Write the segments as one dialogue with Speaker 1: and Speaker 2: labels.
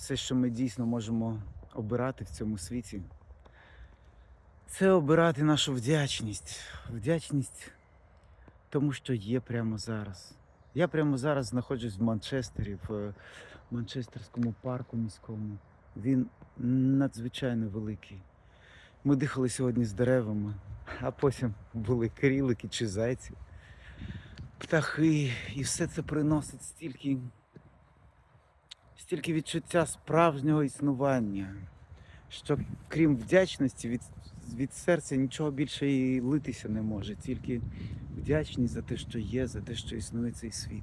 Speaker 1: все, що ми дійсно можемо обирати в цьому світі, це обирати нашу вдячність. Вдячність тому, що є прямо зараз. Я прямо зараз знаходжусь в Манчестері, в е, Манчестерському парку міському. Він надзвичайно великий. Ми дихали сьогодні з деревами, а потім були крілики чи зайці, птахи, і все це приносить стільки, стільки відчуття справжнього існування, що крім вдячності від, від серця нічого більше і литися не може, тільки вдячність за те, що є, за те, що існує цей світ.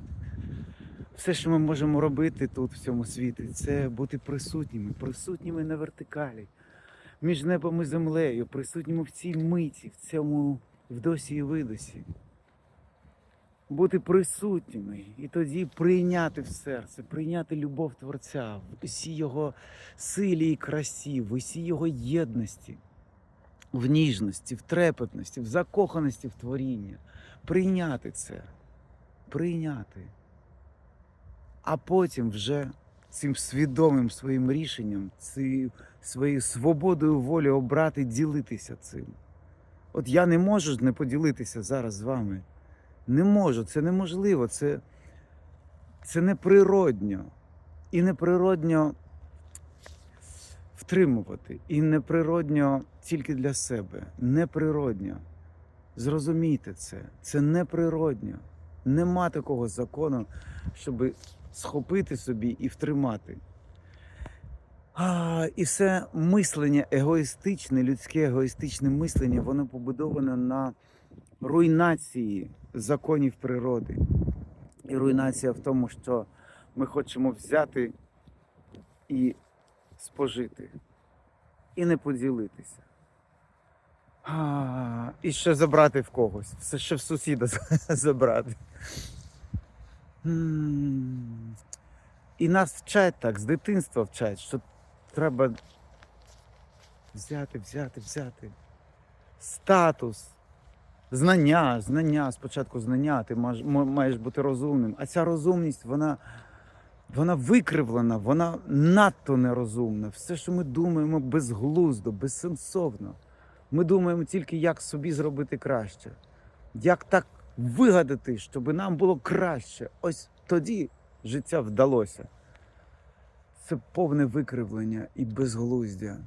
Speaker 1: Все, що ми можемо робити тут, в цьому світі, це бути присутніми, присутніми на вертикалі, між небом і землею, присутніми в цій миті, в цьому вдосі і видосі. Бути присутніми і тоді прийняти в серце, прийняти любов Творця в усій його силі і красі, в усій його єдності, в ніжності, в трепетності, в закоханості в творіння. Прийняти це, прийняти. А потім вже цим свідомим своїм рішенням, цією своєю свободою волі обрати, ділитися цим. От я не можу не поділитися зараз з вами. Не можу, це неможливо, це, це неприродньо. І неприродньо втримувати, і неприродньо тільки для себе. Неприродньо. Зрозумійте це, це неприродньо. Нема такого закону, щоб схопити собі і втримати. А, і все мислення егоїстичне, людське егоїстичне мислення, воно побудоване на руйнації законів природи. І руйнація в тому, що ми хочемо взяти і спожити, і не поділитися. А, і ще забрати в когось, все ще в сусіда забрати. І нас вчать так, з дитинства вчать, що треба взяти, взяти, взяти. Статус, знання, знання, спочатку знання, ти маєш, бути розумним. А ця розумність, вона, вона викривлена, вона надто нерозумна. Все, що ми думаємо, безглуздо, безсенсовно. Ми думаємо тільки, як собі зробити краще, як так вигадати, щоб нам було краще. Ось тоді життя вдалося. Це повне викривлення і безглуздя.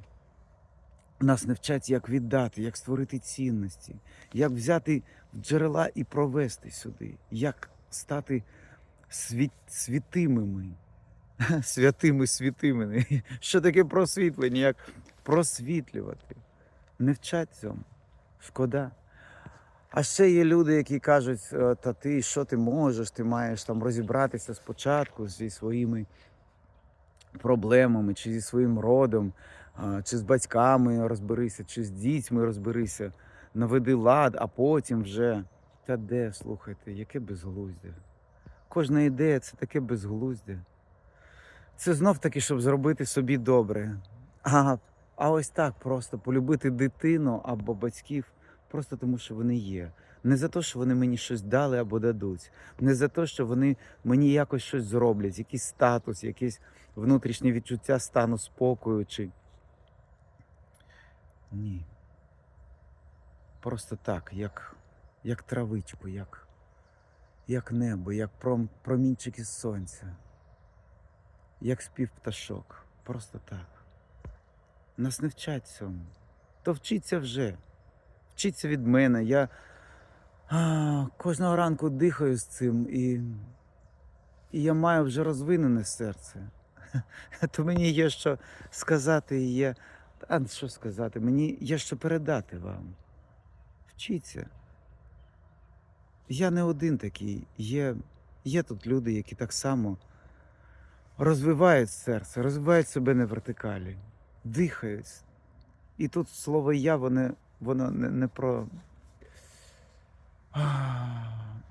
Speaker 1: Нас не вчать, як віддати, як створити цінності, як взяти джерела і провести сюди, як стати світ, святимими, святими святимими. Що таке просвітлення, як просвітлювати. Не вчать цьому. Шкода. А ще є люди, які кажуть, «Е, та ти що ти можеш, ти маєш там розібратися спочатку зі своїми проблемами, чи зі своїм родом, чи з батьками розберися, чи з дітьми розберися, наведи лад, а потім вже. Та де, слухайте, яке безглуздя. Кожна ідея це таке безглуздя. Це знов таки, щоб зробити собі добре. А, а ось так просто полюбити дитину або батьків просто тому, що вони є. Не за те, що вони мені щось дали або дадуть, не за те, що вони мені якось щось зроблять, якийсь статус, якесь внутрішнє відчуття стану спокою чи. Ні. Просто так, як, як травичку, як, як небо, як пром, промінчики сонця, як спів пташок. Просто так. Нас не вчать цьому. То вчиться вже. Вчиться від мене. Я а, кожного ранку дихаю з цим, і, і я маю вже розвинене серце. То мені є що сказати, і є. А що сказати? Мені є що передати вам. Вчіться. Я не один такий. Є, є тут люди, які так само розвивають серце, розвивають себе на вертикалі, дихають. І тут слово я, воно, воно не, не про.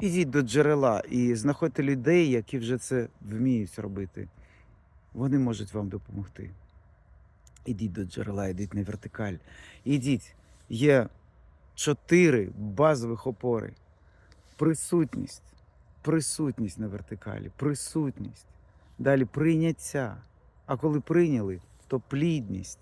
Speaker 1: Ідіть до джерела і знаходьте людей, які вже це вміють робити. Вони можуть вам допомогти. Ідіть до джерела, ідіть на вертикаль. Ідіть. Є чотири базових опори. Присутність. Присутність на вертикалі, присутність. Далі прийняття. А коли прийняли, то плідність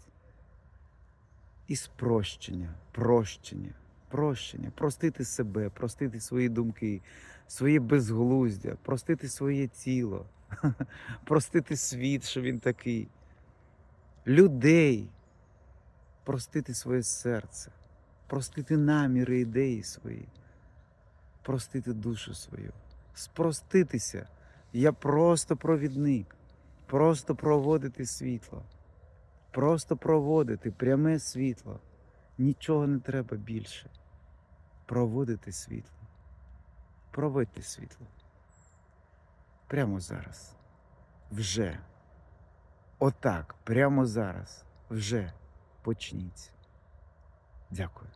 Speaker 1: і спрощення, прощення, прощення, простити себе, простити свої думки, своє безглуздя, простити своє тіло, простити світ, що він такий, людей, простити своє серце, простити наміри, ідеї свої, простити душу свою, спроститися. Я просто провідник, просто проводити світло, просто проводити пряме світло. Нічого не треба більше. Проводити світло. Проводьте світло. Прямо зараз. Вже. Отак, прямо зараз. Вже почніть. Дякую.